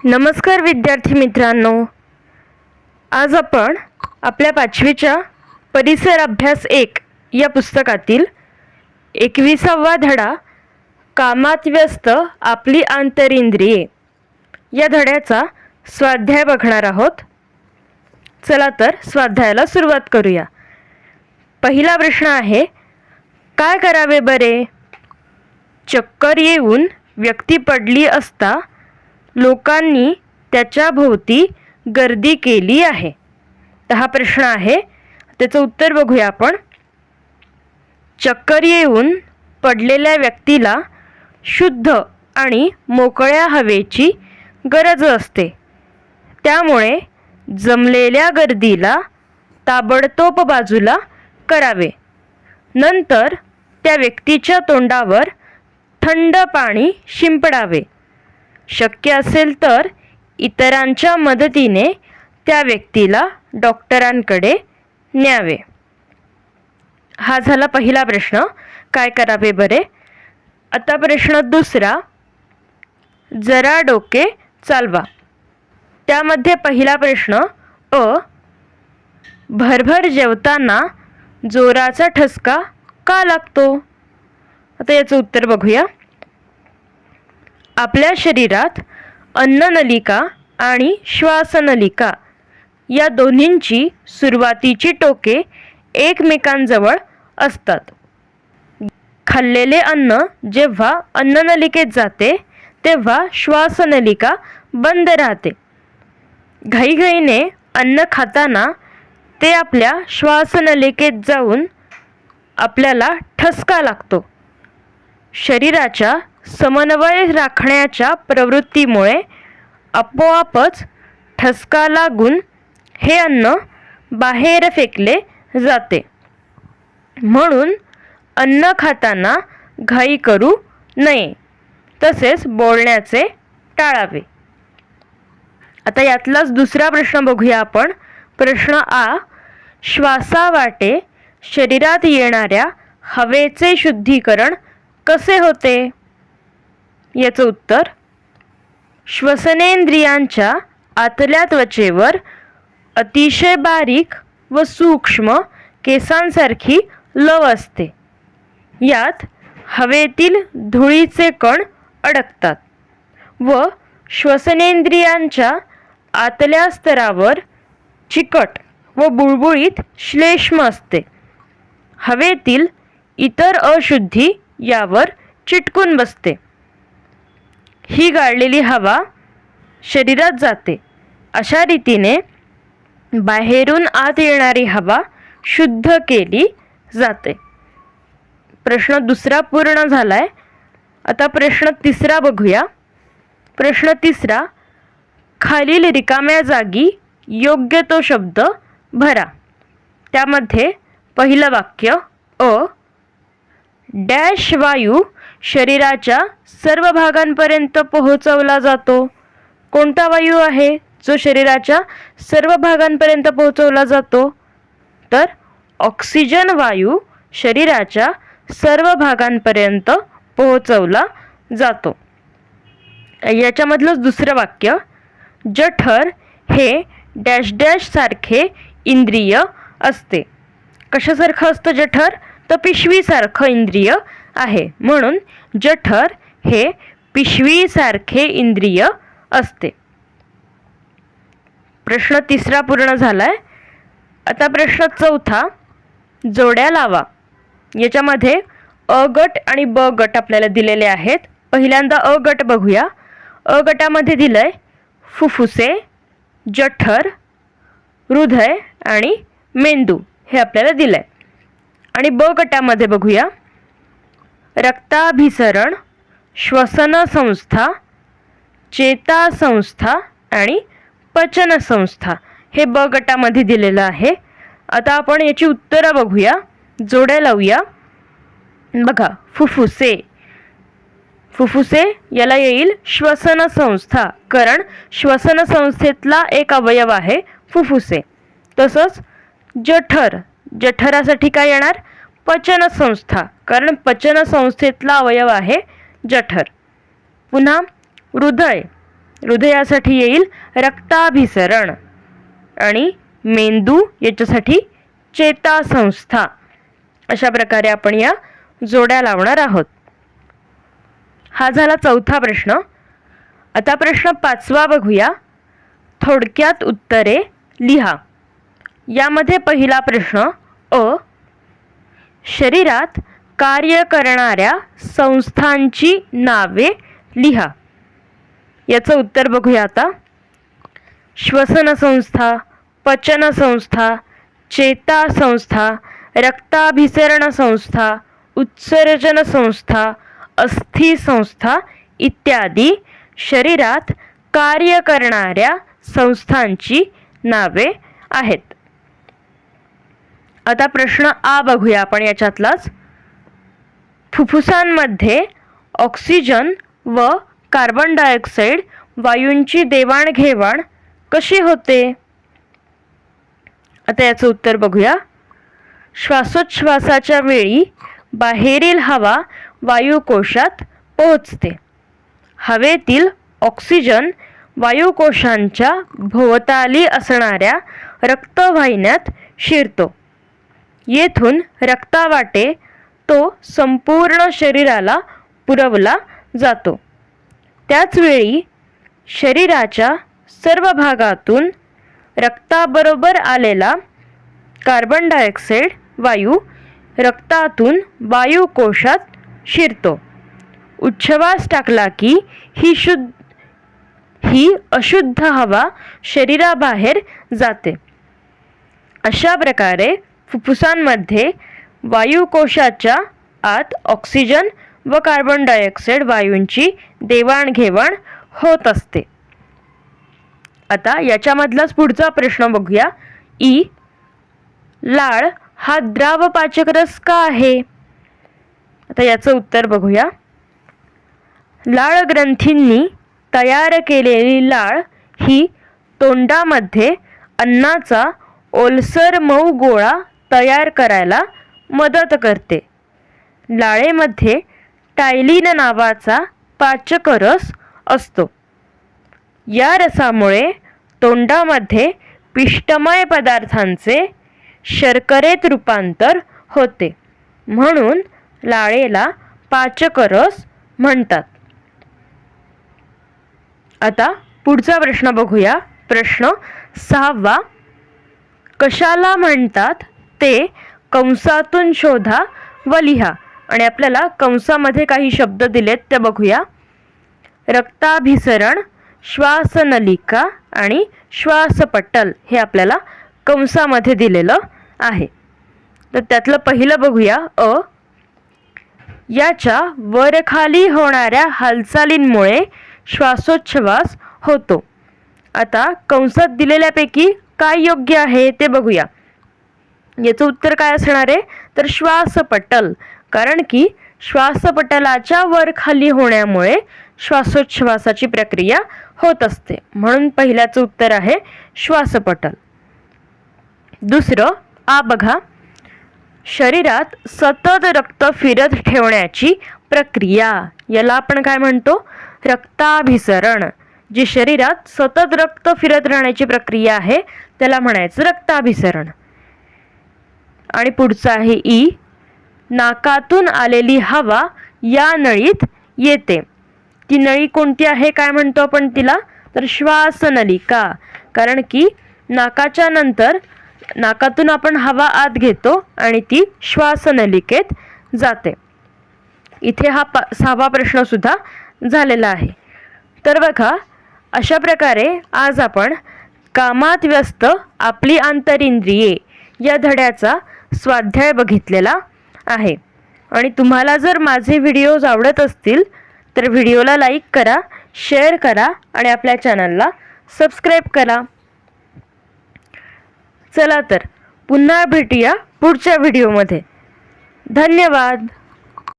नमस्कार विद्यार्थी मित्रांनो. आज आपण आपल्या पाचवीच्या परिसर अभ्यास एक या पुस्तकातील एकविसावा धडा कामात व्यस्त आपली आंतरिंद्रिये या धड्याचा स्वाध्याय बघणार आहोत. चला तर स्वाध्यायाला सुरुवात करूया. पहिला प्रश्न आहे काय करावे बरे? चक्कर येऊन व्यक्ती पडली असता लोकांनी त्याच्याभोवती गर्दी केली आहे. तर हा प्रश्न आहे. त्याचं उत्तर बघूया आपण. चक्कर येऊन पडलेल्या व्यक्तीला शुद्ध आणि मोकळ्या हवेची गरज असते. त्यामुळे जमलेल्या गर्दीला ताबडतोब बाजूला करावे. नंतर त्या व्यक्तीच्या तोंडावर थंड पाणी शिंपडावे. शक्य असेल तर इतरांच्या मदतीने त्या व्यक्तीला डॉक्टरांकडे न्यावे. हा झाला पहिला प्रश्न. काय करावे बरे? आता प्रश्न दुसरा. जरा डोके चालवा. त्यामध्ये पहिला प्रश्न अ. भरभर जेवताना जोराचा ठसका का लागतो? आता याचं उत्तर बघूया. आपल्या शरीरात अन्ननलिका आणि श्वासनलिका या दोन्हींची सुरुवातीची टोके एकमेकांजवळ असतात. खाल्लेले अन्न जेव्हा अन्ननलिकेत जाते तेव्हा श्वासनलिका बंद राहते. घाईघाईने अन्न खाताना ते आपल्या श्वासनलिकेत जाऊन आपल्याला ठसका लागतो. शरीराच्या समन्वय राखण्याच्या प्रवृत्तीमुळे आपोआपच ठसका लागून हे अन्न बाहेर फेकले जाते. म्हणून अन्न खाताना घाई करू नये तसेच बोलण्याचे टाळावे. आता यातलाच दुसरा प्रश्न बघूया आपण. प्रश्न आ श्वासावाटे शरीरात येणाऱ्या हवेचे शुद्धीकरण कसे होते? याचं उत्तर श्वसनेंद्रियांच्या आतल्या त्वचेवर अतिशय बारीक व सूक्ष्म केसांसारखी लव असते. यात हवेतील धुळीचे कण अडकतात व श्वसनेंद्रियांच्या आतल्या स्तरावर चिकट व बुळबुळीत श्लेष्म असते. हवेतील इतर अशुद्धी यावर चिटकून बसते. ही गाळलेली हवा शरीरात जाते. अशा रीतीने बाहेरून आत येणारी हवा शुद्ध केली जाते. प्रश्न दुसरा पूर्ण झाला आहे आता प्रश्न तिसरा बघूया. प्रश्न तिसरा खालील रिकाम्या जागी योग्य तो शब्द भरा. त्यामध्ये पहिलं वाक्य अ डॅश वायू शरीराच्या सर्व भागांपर्यंत पोहोचवला जातो. कोणता वायू आहे? जो शरीराच्या सर्व भागांपर्यंत पोहोचवला जातो. तर ऑक्सिजन वायू शरीराच्या सर्व भागांपर्यंत पोहोचवला जातो. याच्यामधलंच दुसरं वाक्य जठर हे डॅश डॅश सारखे इंद्रिय असते. कशासारखं असतं जठर? तर पिशवीसारखं इंद्रिय आहे. म्हणून जठर हे पिशवीसारखे इंद्रिय असते. प्रश्न तिसरा पूर्ण झाला आहे आता प्रश्न चौथा जोड्या लावा. याच्यामध्ये अ गट आणि ब गट आपल्याला दिलेले आहेत. पहिल्यांदा अ गट बघूया. अ गटामध्ये दिलं आहे फुफ्फुसे जठर हृदय आणि मेंदू हे आपल्याला दिलं आहे आणि ब गटामध्ये बघूया. रक्ताभिसरण श्वसनसंस्था चेतासंस्था आणि पचनसंस्था हे ब गटामध्ये दिलेलं आहे. आता आपण याची उत्तरं बघूया. जोड्या लावूया. बघा फुफ्फुसे. फुफ्फुसे याला येईल श्वसनसंस्था कारण श्वसनसंस्थेतला एक अवयव आहे फुफ्फुसे. तसंच जठर. जठरासाठी काय येणार? पचनसंस्था कारण पचन संस्थेतला अवयव आहे जठर. पुन्हा हृदय. हृदयासाठी येईल रक्ताभिसरण आणि मेंदू याच्यासाठी चेतासंस्था. अशा प्रकारे आपण या जोड्या लावणार आहोत. हा झाला चौथा प्रश्न. आता प्रश्न पाचवा बघूया. थोडक्यात उत्तरे लिहा. यामध्ये पहिला प्रश्न अ. शरीरात कार्य करणाऱ्या संस्थांची नावे लिहा. याचं उत्तर बघूया आता. श्वसन संस्था पचन संस्था चेता संस्था रक्ताभिसरण संस्था उत्सर्जन संस्था अस्थि संस्था इत्यादी शरीरात कार्य करणाऱ्या संस्थांची नावे आहेत. आता प्रश्न आ बघूया आपण याच्यातलाच. फुफ्फुसांमध्ये ऑक्सिजन व कार्बन डायऑक्साईड वायूंची देवाणघेवाण कशी होते? आता याचं उत्तर बघूया. श्वासोच्छ्वासाच्या वेळी बाहेरील हवा वायुकोशात पोहोचते. हवेतील ऑक्सिजन वायुकोशांच्या भोवताली असणाऱ्या रक्तवाहिन्यात शिरतो. येथून रक्तावाटे तो संपूर्ण शरीराला पुरवला जातो. त्याचवेळी शरीराच्या सर्व भागातून रक्ताबरोबर आलेला कार्बन डायऑक्साईड वायू रक्तातून वायुकोशात शिरतो. उच्छवास टाकला की ही शुद्ध ही अशुद्ध हवा शरीराबाहेर जाते. अशा प्रकारे फुफ्फुसांमध्ये वायुकोशाच्या आत ऑक्सिजन व कार्बन डायऑक्साईड वायूंची देवाणघेवाण होत असते. आता याच्यामधलाच पुढचा प्रश्न बघूया. ई. लाळ हा द्राव पाचकरस का आहे? आता याचं उत्तर बघूया. लाळ ग्रंथींनी तयार केलेली लाळ ही तोंडामध्ये अन्नाचा ओलसर मऊ गोळा तयार करायला मदत करते. लाळेमध्ये टायलिन नावाचा पाचक रस असतो. या रसामुळे तोंडामध्ये पिष्टमय पदार्थांचे शर्करेत रूपांतर होते. म्हणून लाळेला पाचक रस म्हणतात. आता पुढचा प्रश्न बघूया. प्रश्न सहावा. कशाला म्हणतात ते कंसातून शोधा व लिहा. आणि आपल्याला कंसामध्ये काही शब्द दिलेत ते बघूया. रक्ताभिसरण श्वासनलिका आणि श्वासपटल हे आपल्याला कंसामध्ये दिलेलं आहे. तर त्यातलं पहिलं बघूया अ. याच्या वरखाली होणाऱ्या हालचालींमुळे श्वासोच्छवास होतो. आता कंसात दिलेल्यापैकी काय योग्य आहे ते बघूया. याचं उत्तर काय असणार आहे? तर श्वासपटल. कारण की श्वासपटलाच्या वर खाली होण्यामुळे श्वासोच्छ्वासाची प्रक्रिया होत असते. म्हणून पहिल्याचं उत्तर आहे श्वासपटल. दुसरं आ बघा. शरीरात सतत रक्त फिरत ठेवण्याची प्रक्रिया. याला आपण काय म्हणतो? रक्ताभिसरण. जी शरीरात सतत रक्त फिरत राहण्याची प्रक्रिया आहे त्याला म्हणायचं रक्ताभिसरण. आणि पुढचं आहे ई. नाकातून आलेली हवा या नळीत येते. ती नळी कोणती आहे काय म्हणतो आपण तिला? तर श्वासनलिका कारण की नाकाच्या नंतर नाकातून आपण हवा आत घेतो आणि ती श्वासनलिकेत जाते. इथे हा पा सहावा प्रश्नसुद्धा झालेला आहे. तर बघा अशा प्रकारे आज आपण कामात व्यस्त आपली आंतरिंद्रिये या धड्याचा स्वाध्याय बघितलेला आहे. आणि तुम्हाला जर माझे व्हिडिओज आवडत असतील तर व्हिडिओला लाईक करा शेअर करा आणि आपल्या चॅनलला सबस्क्राईब करा. चला तर पुन्हा भेटूया पुढच्या व्हिडिओमध्ये. धन्यवाद!